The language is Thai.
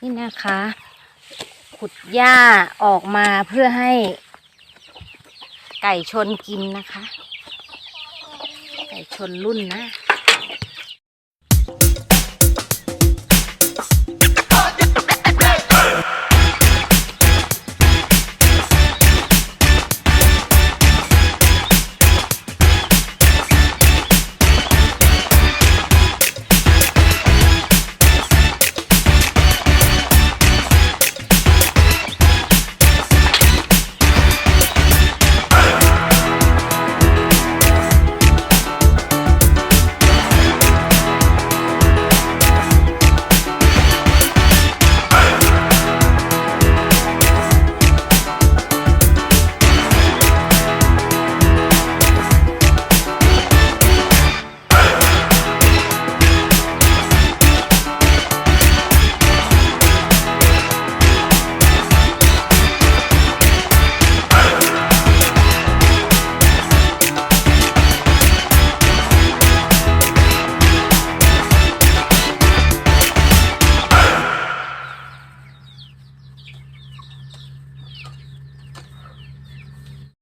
นี่นะคะ ขุดหญ้าออกมาเพื่อให้ ไก่ชนกินนะคะ ไก่ชนรุ่นนะ